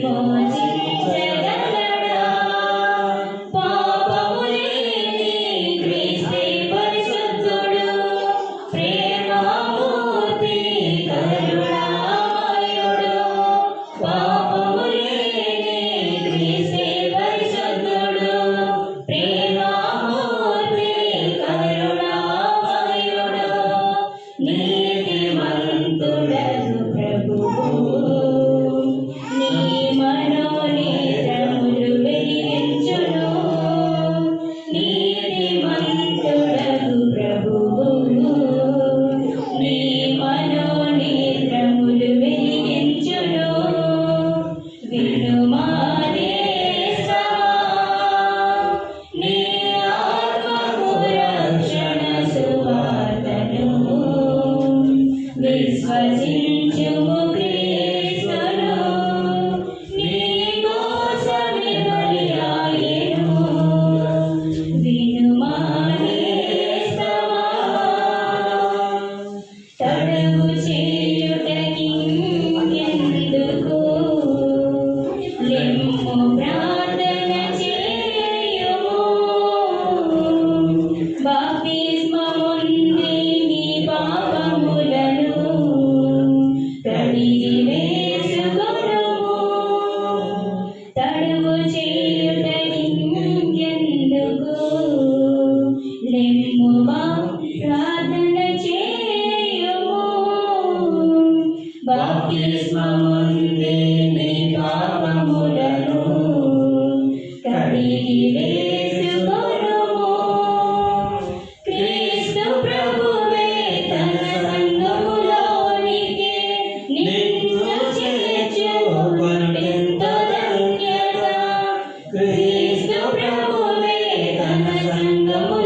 Boy. మనోనేత్రములు వెలిగించును. విను పాపముందే నీ పాపములను కడిగి వేసుకోను క్రీస్తు ప్రభువే తన సంగములోనికి నిన్ను తన సంగము